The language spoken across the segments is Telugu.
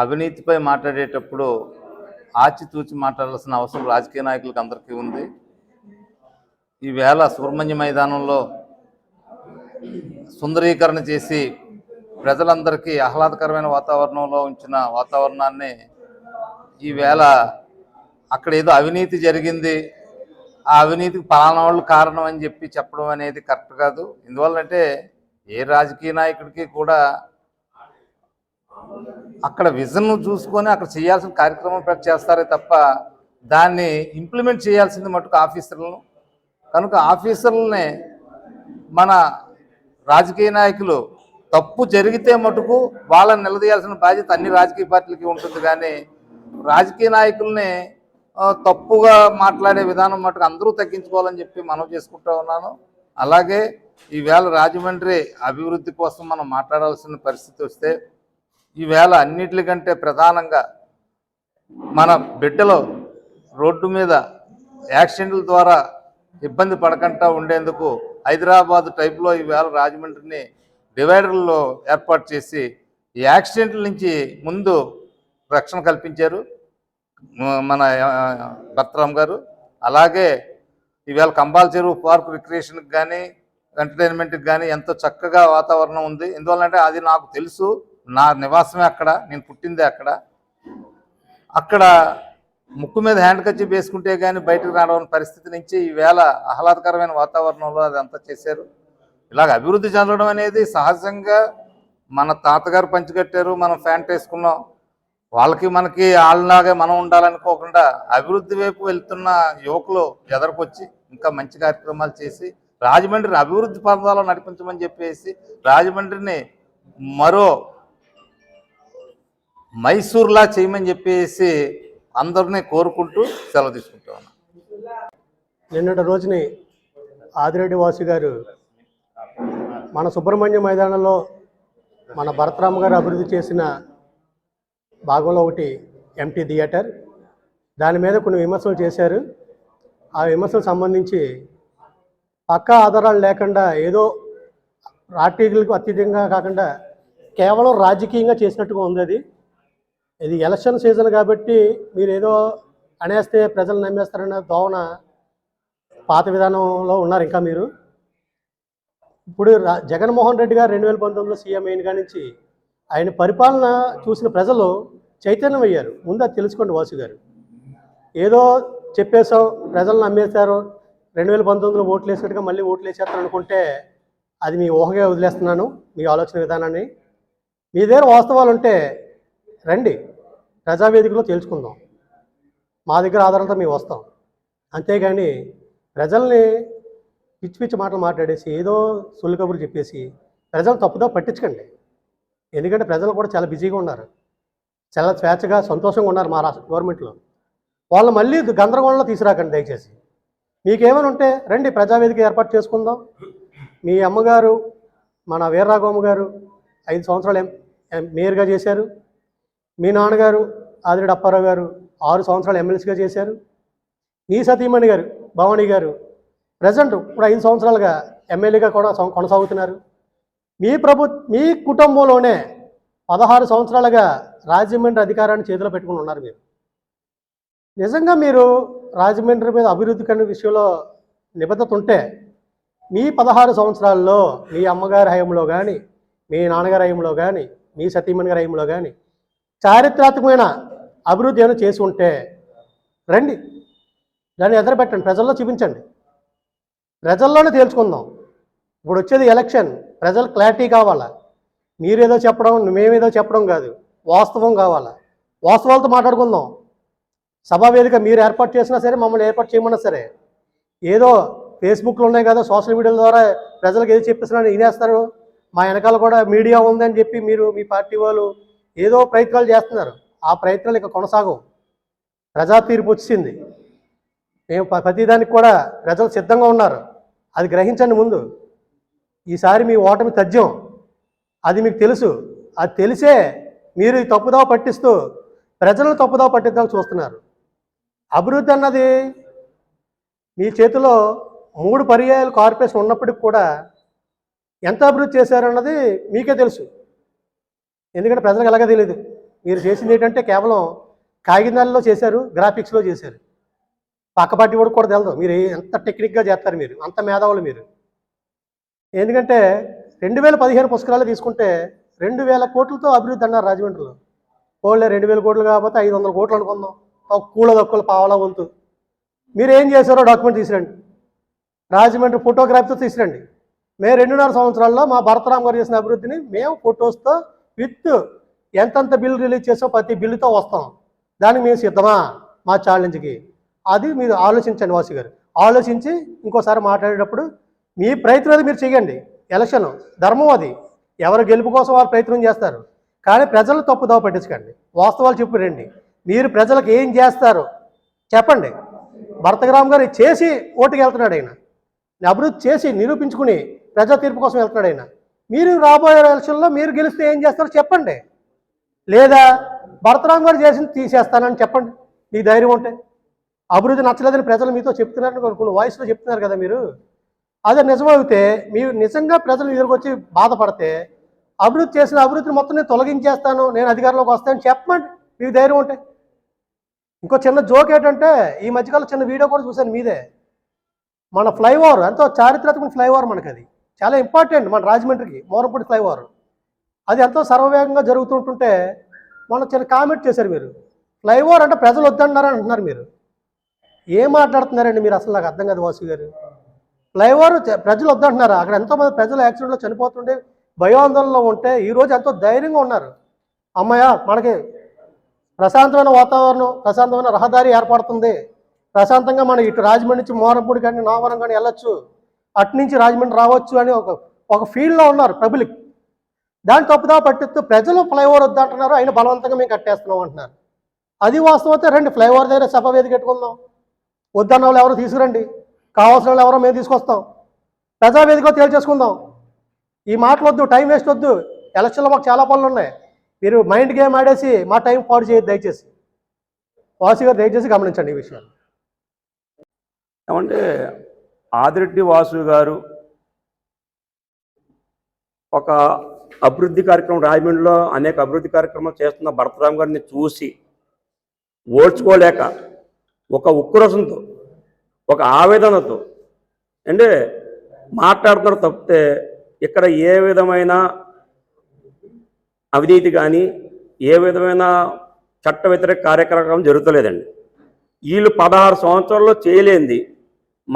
అవినీతిపై మాట్లాడేటప్పుడు ఆచితూచి మాట్లాడాల్సిన అవసరం రాజకీయ నాయకులకు అందరికీ ఉంది. ఈవేళ సుబ్రహ్మణ్య మైదానంలో సుందరీకరణ చేసి ప్రజలందరికీ ఆహ్లాదకరమైన వాతావరణంలో ఉంచిన వాతావరణాన్ని ఈవేళ అక్కడ ఏదో అవినీతి జరిగింది. ఆ అవినీతికి పలానా వాళ్ళు కారణం అని చెప్పి చెప్పడం అనేది కరెక్ట్ కాదు. ఎందువల్లంటే ఏ రాజకీయ నాయకుడికి కూడా అక్కడ విజన్ను చూసుకొని అక్కడ చేయాల్సిన కార్యక్రమం పెట్టి చేస్తారే తప్ప దాన్ని ఇంప్లిమెంట్ చేయాల్సింది మటుకు ఆఫీసర్లను. కనుక ఆఫీసర్లనే మన రాజకీయ నాయకులు తప్పు జరిగితే మటుకు వాళ్ళని నిలదీయాల్సిన బాధ్యత అన్ని రాజకీయ పార్టీలకి ఉంటుంది కానీ రాజకీయ నాయకుల్ని తప్పుగా మాట్లాడే విధానం మటుకు అందరూ తగ్గించుకోవాలని చెప్పి మనం చేసుకుంటూ ఉన్నాను. అలాగే ఈవేళ రాజమండ్రి అభివృద్ధి కోసం మనం మాట్లాడాల్సిన పరిస్థితి వస్తే ఈవేళ అన్నిటికంటే ప్రధానంగా మన బిడ్డలు రోడ్డు మీద యాక్సిడెంట్ల ద్వారా ఇబ్బంది పడకుండా ఉండేందుకు హైదరాబాద్ టైప్లో ఈవేళ రాజమండ్రిని డివైడర్లో ఏర్పాటు చేసి ఈ యాక్సిడెంట్ల నుంచి ముందు రక్షణ కల్పించారు. మన భర్తరామ్ గారు. అలాగే ఈవేళ కంబాల చెరువు పార్క్ రిక్రియేషన్కి కానీ ఎంటర్టైన్మెంట్కి కానీ ఎంతో చక్కగా వాతావరణం ఉంది. ఎందువల్లంటే అది నాకు తెలుసు. నా నివాసమే అక్కడ నేను పుట్టిందే అక్కడ. అక్కడ ముక్కు మీద హ్యాండ్ కచ్చి వేసుకుంటే కానీ బయటకు రావడం పరిస్థితి నుంచి ఈవేళ ఆహ్లాదకరమైన వాతావరణంలో అదంతా చేశారు. ఇలాగ అభివృద్ధి చెందడం అనేది సహజంగా మన తాతగారు పంచికట్టారు మనం ఫ్యాంట్ వేసుకున్నాం. వాళ్ళకి మనకి వాళ్ళలాగే మనం ఉండాలనుకోకుండా అభివృద్ధి వైపు వెళ్తున్న యువకులు ఎదరకొచ్చి ఇంకా మంచి కార్యక్రమాలు చేసి రాజమండ్రిని అభివృద్ధి పదాలు నడిపించమని చెప్పేసి రాజమండ్రిని మరో మైసూర్లా చేయమని చెప్పేసి అందరినీ కోరుకుంటూ సెలవు తీసుకుంటా నిన్నటి రోజుని ఆదిరెడ్డి వాసు గారు మన సుబ్రహ్మణ్య మైదానంలో మన భరతరామ గారు అభివృద్ధి చేసిన భాగంలో ఒకటి ఎంటీ థియేటర్. దాని మీద కొన్ని విమర్శలు చేశారు. ఆ విమర్శలకు సంబంధించి పక్కా ఆధారాలు లేకుండా ఏదో రాజకీయాలకు అత్యధికంగా కాకుండా కేవలం రాజకీయంగా చేసినట్టుగా ఉంది అది. ఇది ఎలక్షన్ సీజన్ కాబట్టి మీరు ఏదో అనేస్తే ప్రజలు నమ్మేస్తారన్న దోవన పాత విధానంలో ఉన్నారు ఇంకా మీరు. ఇప్పుడు రా- జగన్మోహన్ రెడ్డి గారు రెండు వేల పంతొమ్మిదిలో సీఎం అయిన నుంచి ఆయన పరిపాలన చూసిన ప్రజలు చైతన్యం అయ్యారు ముందు అది తెలుసుకోండి వాసు గారు. ఏదో చెప్పేశాం ప్రజలు నమ్మేశారు రెండు వేల పంతొమ్మిదిలో ఓట్లు వేసినట్టుగా మళ్ళీ ఓట్లు వేసేస్తారు అనుకుంటే అది మీ ఊహగా వదిలేస్తున్నాను మీ ఆలోచన విధానాన్ని. మీ దగ్గర వాస్తవాలు ఉంటే రండి. ప్రజావేదికలో తేల్చుకుందాం. మా దగ్గర ఆధారంతో మేము వస్తాం. అంతేగాని ప్రజల్ని పిచ్చి పిచ్చి మాటలు మాట్లాడేసి ఏదో సుల్లు కబుర్లు చెప్పేసి ప్రజలు తప్పుదో పట్టించకండి. ఎందుకంటే ప్రజలు కూడా చాలా బిజీగా ఉన్నారు. చాలా స్వేచ్ఛగా సంతోషంగా ఉన్నారు మా రాష్ట్ర గవర్నమెంట్లో. వాళ్ళు మళ్ళీ గందరగోళంలో తీసుకురాకండి దయచేసి. మీకేమైనా ఉంటే రండి ప్రజావేదిక ఏర్పాటు చేసుకుందాం. మీ అమ్మగారు మన వీర్రాఘవమ్మ గారు ఐదు సంవత్సరాలు ఎం- మేయర్గా చేశారు. మీ నాన్నగారు ఆదిరెడ్డి అప్పారావు గారు ఆరు సంవత్సరాలు ఎమ్మెల్సీగా చేశారు. మీ సతీమణి గారు భవానీ గారు ప్రజెంట్ ఇప్పుడు ఐదు సంవత్సరాలుగా ఎమ్మెల్యేగా కూడా కొనసాగుతున్నారు. మీ ప్రభు మీ కుటుంబంలోనే పదహారు సంవత్సరాలుగా రాజమండ్రి అధికారాన్ని చేతిలో పెట్టుకుని ఉన్నారు మీరు. నిజంగా మీరు రాజమండ్రి మీద అభివృద్ధి కన్న విషయంలో నిబద్ధత ఉంటే మీ పదహారు సంవత్సరాల్లో మీ అమ్మగారి హయంలో కానీ మీ నాన్నగారి హయంలో కానీ మీ సతీమణి గారి హయంలో కానీ చారిత్రాత్మకమైన అభివృద్ధి ఏమైనా చేసి ఉంటే రండి. దాన్ని ఎదరబెట్టండి. ప్రజల్లో చూపించండి. ప్రజల్లోనే తేల్చుకుందాం. ఇప్పుడు వచ్చేది ఎలక్షన్. ప్రజలు క్లారిటీ కావాలా? మీరేదో చెప్పడం మేమేదో చెప్పడం కాదు. వాస్తవం కావాలా? వాస్తవాలతో మాట్లాడుకుందాం. సభా వేదిక మీరు ఏర్పాటు చేసినా సరే మమ్మల్ని ఏర్పాటు చేయమన్నా సరే ఏదో ఫేస్బుక్లో ఉన్నాయి కదా సోషల్ మీడియాల ద్వారా ప్రజలకు ఏది చెప్పేసినా వినేస్తారు మా వెనకాల కూడా మీడియా ఉందని చెప్పి మీరు మీ పార్టీ వాళ్ళు ఏదో ప్రయత్నాలు చేస్తున్నారు. ఆ ప్రయత్నాలు ఇక కొనసాగవు. ప్రజా తీర్పు వచ్చింది. మేము ప్రతిదానికి కూడా ప్రజలు సిద్ధంగా ఉన్నారు. అది గ్రహించండి ముందు. ఈసారి మీ ఓటమి తథ్యం. అది మీకు తెలుసు. అది తెలిసే మీరు ఈ తప్పుదావ పట్టిస్తూ ప్రజలను తప్పుదావ పట్టిద్దామని చూస్తున్నారు అభివృద్ధి అన్నది మీ చేతిలో మూడు పర్యాయాలు కార్పొరేషన్ ఉన్నప్పటికి కూడా ఎంత అభివృద్ధి చేశారన్నది మీకే తెలుసు. ఎందుకంటే ప్రజలకు ఎలాగ తెలియదు మీరు చేసింది ఏంటంటే కేవలం కాగితాల్లో చేశారు గ్రాఫిక్స్లో చేశారు. పక్క పార్టీ వాడికి కూడా తెలదు. మీరు ఎంత టెక్నిక్గా చేస్తారు మీరు? అంత మేధావులు మీరు. ఎందుకంటే రెండు వేల పదిహేను పుస్తకాలు తీసుకుంటే రెండు వేల కోట్లతో అభివృద్ధి అన్నారు రాజమండ్రిలో. ఓన్లీ రెండు వేల కోట్లు కాకపోతే ఐదు వందల కోట్లు అనుకుందాం. ఒక కూల దక్కులు పావలా వంతు మీరు ఏం చేశారో డాక్యుమెంట్ తీసురండి. రాజమండ్రి ఫోటోగ్రఫీతో తీసిరండి. మేము రెండున్నర సంవత్సరాల్లో మా భరతరామ్ గారు చేసిన అభివృద్ధిని మేము ఫొటోస్తో విత్ ఎంతెంత బిల్లు రిలీజ్ చేసో ప్రతి బిల్లుతో వస్తాం. దానికి మేము సిద్ధమా? మా ఛాలెంజ్కి. అది మీరు ఆలోచించండి వాసు గారు. ఆలోచించి ఇంకోసారి మాట్లాడేటప్పుడు మీ ప్రయత్నం అది మీరు చేయండి ఎలక్షన్ ధర్మం అది. ఎవరు గెలుపు కోసం వారు ప్రయత్నం చేస్తారు. కానీ ప్రజలు తప్పుదోవ పట్టించకండి. వాస్తవాలు చెప్పు రండి. మీరు ప్రజలకు ఏం చేస్తారు? చెప్పండి. భరతగ్రామ్ గారు చేసి ఓటుకు వెళ్తున్నాడు ఆయన. అభివృద్ధి చేసి నిరూపించుకుని ప్రజా తీర్పు కోసం వెళ్తున్నాడు ఆయన. మీరు రాబోయే ఎలక్షన్లో మీరు గెలిస్తే ఏం చేస్తారో చెప్పండి. లేదా భరతరామ్ గారు చేసి తీసేస్తానని చెప్పండి. మీ ధైర్యం ఉంటే. అభివృద్ధి నచ్చలేదని ప్రజలు మీతో చెప్తున్నారని కొన్ని వాయిస్లో చెప్తున్నారు కదా మీరు. అదే నిజమైతే మీరు నిజంగా ప్రజలు ఎదురుకొచ్చి బాధపడితే అభివృద్ధి చేసిన అభివృద్ధిని మొత్తం నేను తొలగించేస్తాను నేను అధికారంలోకి వస్తాను చెప్పండి. మీకు ధైర్యం ఉంటే. ఇంకో చిన్న జోక్ ఏంటంటే ఈ మధ్యకాలం చిన్న వీడియో కూడా చూశాను మీదే. మన ఫ్లైఓవర్ ఎంతో చారిత్రాత్మక ఫ్లైఓవర్ మనకి అది చాలా ఇంపార్టెంట్ మన రాజమండ్రికి మోరంపూడి ఫ్లైఓవర్. అది ఎంతో సర్వవేగంగా జరుగుతుంటుంటే మొన్న చిన్న కామెంట్ చేశారు మీరు. ఫ్లైఓవర్ అంటే ప్రజలు వద్దన్నారని అంటున్నారు మీరు. ఏం మాట్లాడుతున్నారండి మీరు అసలు నాకు అర్థం కాదు వాసు గారు. ఫ్లైఓవర్ ప్రజలు వద్దంటున్నారు. అక్కడ ఎంతోమంది ప్రజలు యాక్సిడెంట్లో చనిపోతుంటే భయాందోళనలో ఉంటే ఈరోజు ఎంతో ధైర్యంగా ఉన్నారు. అమ్మయ్య మనకి ప్రశాంతమైన వాతావరణం ప్రశాంతమైన రహదారి ఏర్పడుతుంది. ప్రశాంతంగా మనం ఇటు రాజమండ్రి నుంచి మోరంపూడి కానీ నావరం కానీ వెళ్ళొచ్చు. అటు నుంచి రాజమండ్రి రావచ్చు అని ఒక ఒక ఫీల్డ్లో ఉన్నారు పబ్లిక్. దాని తప్పుదా పట్టిస్తూ ప్రజలు ఫ్లైఓవర్ వద్దంటున్నారు ఆయన బలవంతంగా మేము కట్టేస్తున్నాం అంటున్నారు. అది వాస్తవతే రండి ఫ్లైఓవర్ దగ్గర సభ వేదిక పెట్టుకుందాం. వద్దన్న వాళ్ళు ఎవరో తీసుకురండి కావాల్సిన వాళ్ళు ఎవరో మేము తీసుకొస్తాం. ప్రజావేదికలో తేల్చేసుకుందాం. ఈ మాటలు వద్దు టైం వేస్ట్ వద్దు. ఎలక్షన్లో మాకు చాలా పనులు ఉన్నాయి. మీరు మైండ్ గేమ్ ఆడేసి మా టైం పాడు చేయదు దయచేసి. వాసి గారు దయచేసి గమనించండి ఈ విషయాలు ఏమంటే ఆదిరెడ్డి వాసు గారు ఒక అభివృద్ధి కార్యక్రమం రాజమండ్రిలో అనేక అభివృద్ధి కార్యక్రమాలు చేస్తున్న భరతరామ్ గారిని చూసి ఓడ్చుకోలేక ఒక ఉక్రోషంతో ఒక ఆవేదనతో అంటే మాట్లాడుతున్నారు తప్పితే ఇక్కడ ఏ విధమైన అవినీతి కానీ ఏ విధమైన చట్ట వ్యతిరేక కార్యక్రమం జరుగుతలేదండి. వీళ్ళు పదహారు సంవత్సరాల్లో చేయలేంది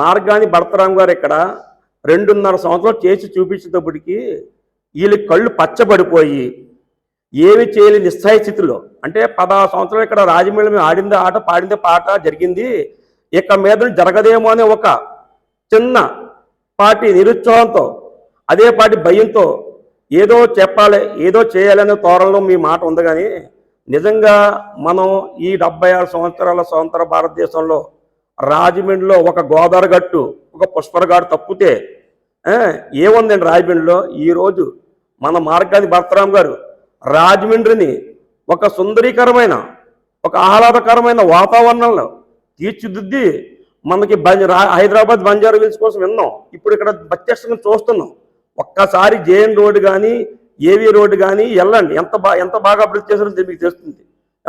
మార్గాన్ని భరతరామ్ గారు ఇక్కడ రెండున్నర సంవత్సరాలు చేసి చూపించేటప్పటికి వీళ్ళ కళ్ళు పచ్చబడిపోయి ఏమి చేయలేని నిస్సాయ స్థితిలో. అంటే పదహారు సంవత్సరాలు ఇక్కడ రాజమండ్రి మేము ఆడిందే ఆట పాడిందే పాట జరిగింది. ఇక మీద జరగదేమో అనే ఒక చిన్న పార్టీ నిరుత్సాహంతో అదే పార్టీ భయంతో ఏదో చెప్పాలి ఏదో చేయాలనే తోరణలో మీ మాట ఉంది కానీ నిజంగా మనం ఈ డెబ్బై ఆరు సంవత్సరాల స్వతంత్ర భారతదేశంలో రాజమండ్రిలో ఒక గోదావరి గట్టు ఒక పుష్పరగాడు తప్పితే ఏముందండి రాజమండ్రిలో? ఈరోజు మన మార్గాది భరతరామ్ గారు రాజమండ్రిని ఒక సుందరీకరమైన ఒక ఆహ్లాదకరమైన వాతావరణంలో తీర్చిదిద్ది మనకి బం- రా- హైదరాబాద్ బంజారా హిల్స్ కోసం విన్నాం. ఇప్పుడు ఇక్కడ ప్రత్యక్షంగా చూస్తున్నాం. ఒక్కసారి జేఎన్ రోడ్డు కానీ ఏవీ రోడ్డు కానీ వెళ్ళండి. ఎంత బా ఎంత బాగా అభివృద్ధి చేశారో మీకు తెలుస్తుంది.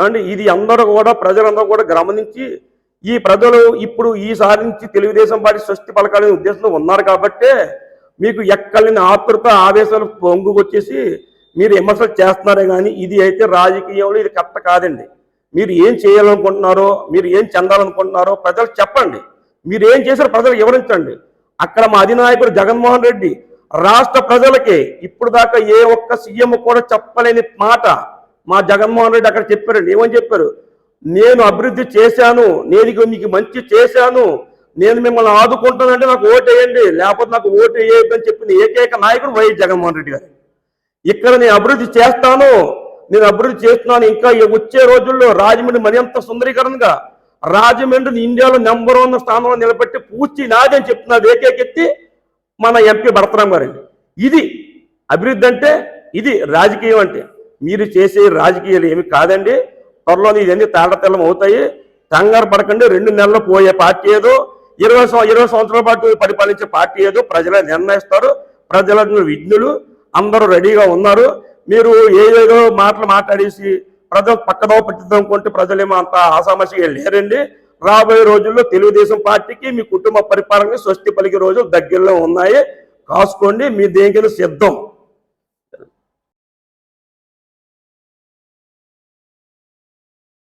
ఏమంటే ఇది అందరూ కూడా ప్రజలందరూ కూడా గమనించి ఈ ప్రజలు ఇప్పుడు ఈసారి నుంచి తెలుగుదేశం పార్టీ సృష్టి పలకాలనే ఉద్దేశంలో ఉన్నారు కాబట్టే మీకు ఎక్కడిని ఆతృత ఆవేశాలు పొంగుకొచ్చేసి మీరు విమర్శలు చేస్తున్నారే కానీ ఇది అయితే రాజకీయంలో ఇది కరెక్ట్ కాదండి. మీరు ఏం చేయాలనుకుంటున్నారో మీరు ఏం చెందాలనుకుంటున్నారో ప్రజలు చెప్పండి. మీరు ఏం చేశారో ప్రజలు వివరించండి. అక్కడ మా అధినాయకుడు జగన్మోహన్ రెడ్డి రాష్ట్ర ప్రజలకి ఇప్పుడు దాకా ఏ ఒక్క సీఎం కూడా చెప్పలేని మాట మా జగన్మోహన్ రెడ్డి అక్కడ చెప్పారండి. ఏమని చెప్పారు? నేను అభివృద్ధి చేశాను నేను మీకు మంచి చేశాను నేను మిమ్మల్ని ఆదుకుంటానంటే నాకు ఓటు వేయండి లేకపోతే నాకు ఓటు వేయొద్దని చెప్పిన ఏకైక నాయకుడు వైఎస్ జగన్మోహన్ రెడ్డి గారు. ఇక్కడ నేను అభివృద్ధి చేస్తాను నేను అభివృద్ధి చేస్తున్నాను ఇంకా వచ్చే రోజుల్లో రాజమండ్రి మరింత సుందరీకరణగా రాజమండ్రిని ఇండియాలో నెంబర్ వన్ స్థానంలో నిలబెట్టి పూర్తి నాది అని చెప్తున్నాడు ఏకైకెత్తి మన ఎంపీ భరతరామ్ గారండి ఇది అభివృద్ధి అంటే ఇది రాజకీయం అంటే మీరు చేసే రాజకీయాలు ఏమి కాదండి. త్వరలో ఇవన్నీ తేడతెల్లం అవుతాయి. కంగారు పడకండి రెండు నెలలు పోయే పార్టీ ఏదో ఇరవై ఇరవై సంవత్సరాల పాటు పరిపాలించే పార్టీ ఏదో ప్రజలే నిర్ణయిస్తారు. ప్రజల విజ్ఞులు అందరూ రెడీగా ఉన్నారు. మీరు ఏదేదో మాటలు మాట్లాడేసి ప్రజలు పక్కదో పట్టిద్దాం ప్రజలేమో అంత ఆసామసిగా లేరండి. రాబోయే రోజుల్లో తెలుగుదేశం పార్టీకి మీ కుటుంబ పరిపాలనకి స్వస్తి పలికే రోజులు దగ్గరలో ఉన్నాయి. కాసుకోండి మీ దేనికైనా సిద్ధం.